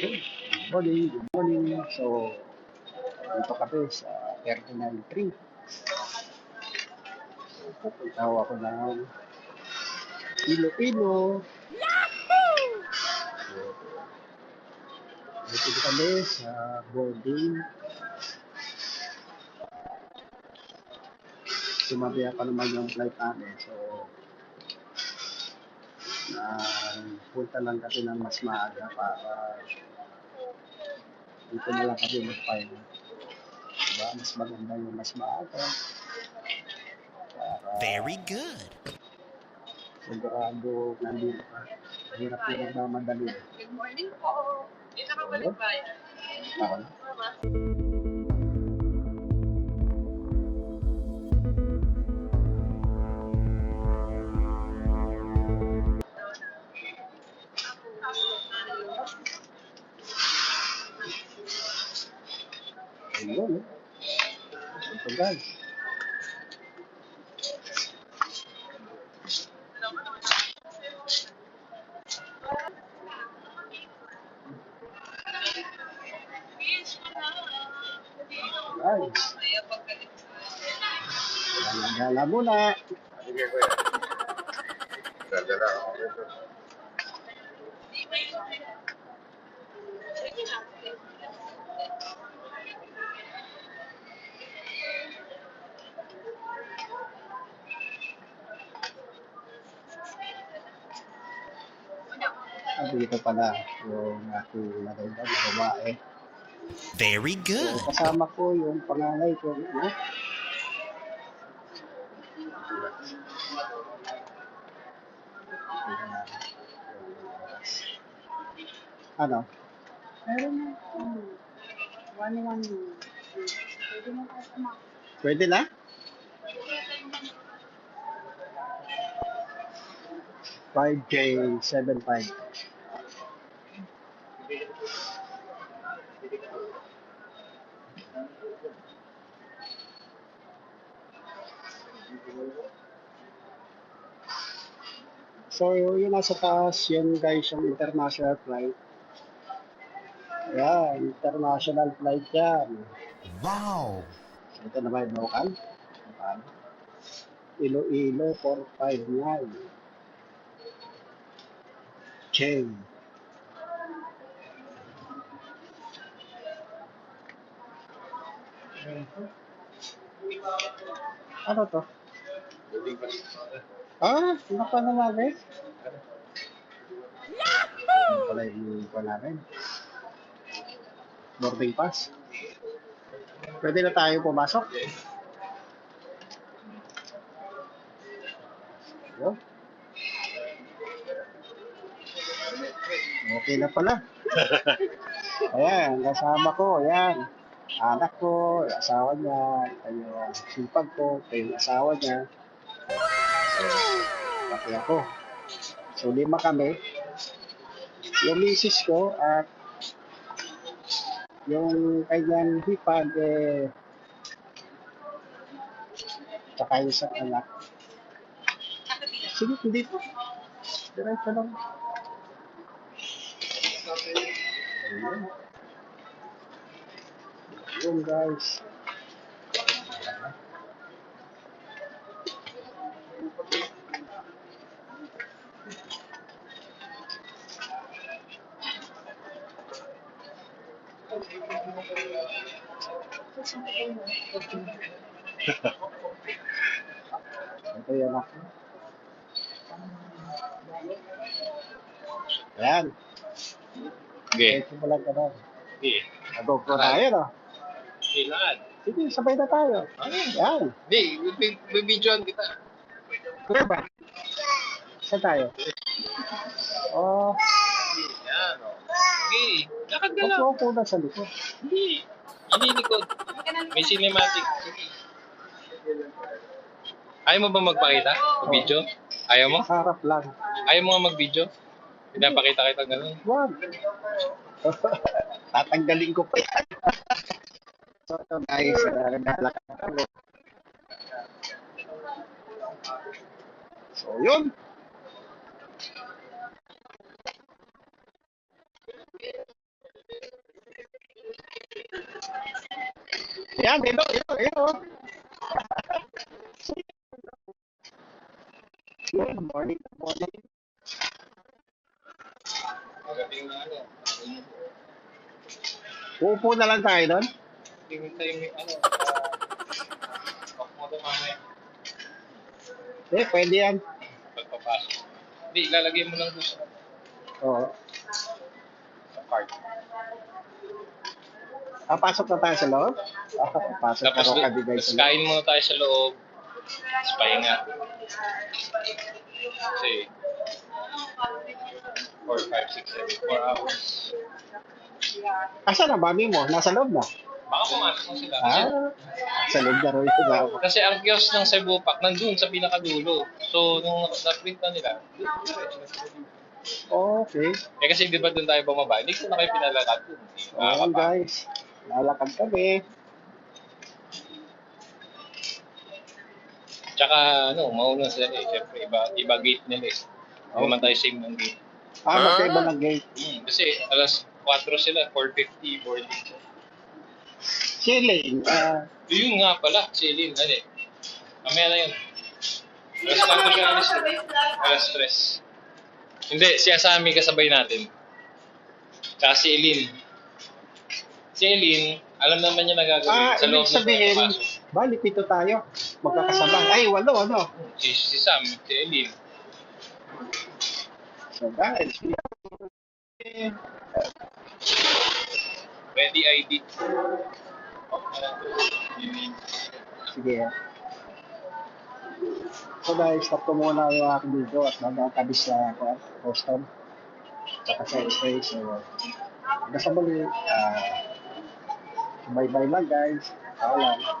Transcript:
Good morning, good morning. So, dito kami sa Terminal 3. So, pupunta ako ng Iloilo. So, dito kami sa boarding. Sumabaya pa naman yung flight namin. So, na punta lang kasi ng mas maaga para dito na lang kami mag-final. Diba? Mas maganda yung mas maaga. Para Very good. sigurado nandito ka. Hirap yung nagmamadali. Good morning po. Dito ka balik ba? Ako na. Guys. Guys. Gala muna. Sige, ako dito. Ah, dito pala yung aking naganda na babae. Very So, good. kasama ko yung panganay ko. No? Ano? Meron na. ano, One one. Pwede mo tayo kumakas. Pwede na? Five K seven five. So, yung nasa taas, yun guys, yung international flight. Yan, international flight yan. Wow. Ito naman yung local. Local. Iloilo 459. Chain. Ano to? Ah, ano pa na namin? Ano pala yung pa namin? Boarding pass. Pwede na tayo pumasok? Yo. Okay na pala. Ayan, kasama ko, ayan. Anak ko, asawa niya, tayo, sipag ko, tayo asawa niya. Pati ako. So, lima kami. Yung misis ko at yung kanyang hipag, eh, tsaka yung isang anak. Sige, hindi po. Diretso lang. Ayun. Ayun, guys. Ito yung anak. ko. Ayan. Sige. Ito lang ka na. Sige. Nagog ko tayo, no? Kailangan. Sige, sabay na tayo. Ayan. Hindi, bibidyoan kita. Kuya ba? Saan tayo? Oh, Yan, o. Sige. Lakad ka lang. upo ko na sa likod. Hindi. Inilikod. May cinematic. Ayaw mo ba magpakita? Mag-video? Ayaw mo? Harap lang. Ayaw mo nga mag-video? Pinapakita kita gano'n. Wag. Tatanggalin ko pa yan. So ito guys, uh, naglalakad ako. So yun. Yan, dito, dito, dito. Good morning, good morning. Upo na lang tayo doon. Tingin tayo may ano. ah, Off mo mamaya. Eh, pwede yan. Pagpapasok. Hindi, ilalagay mo lang sa, Oo. sa card. Ah, pasok na tayo sa loob? Ah, pasok Tapos, na ka tapos sa loob. kain muna tayo sa loob. Tapos pahinga. Kasi 4, 5, 6, 7, 4 hours. Asan na mami mo? Nasa loob na? Baka pumasok na sila. Ah, sa loob na rin sila. kasi ang kiosk ng Cebu Pack nandun sa pinakadulo. So, nung na-print na nila. Okay. Eh kasi di ba doon tayo bumaba? Hindi ko na kayo pinalakad doon. Ayan Nakakapa. guys. Lalakad kami. Tsaka ano, mauna sila eh. Siyempre, iba, iba gate nila eh. Hindi naman tayo same ng gate. Ah, magkaiba ng gate. Hmm, kasi alas 4 sila, 4.50 boarding. Chilling. Ah, Yun nga pala, si Eileen. Ano eh. Mamaya na yun. Alas 4 siya alis eh. Alas 3. Hindi, si Asami kasabay natin. Tsaka si Eileen. Si Eileen, alam naman niya nagagawin ah sa loob ng sabihin, bali pito tayo. Magkakasabay. Ay, walo, ano? Si, si Sam, si Eileen. So we are Ready ID. Sige. So guys, stop ko muna yung aking video at magkatabi sa Boston. Tsaka sa SA. So, hanggang sa muli. Uh, bye-bye lang guys. Paalam.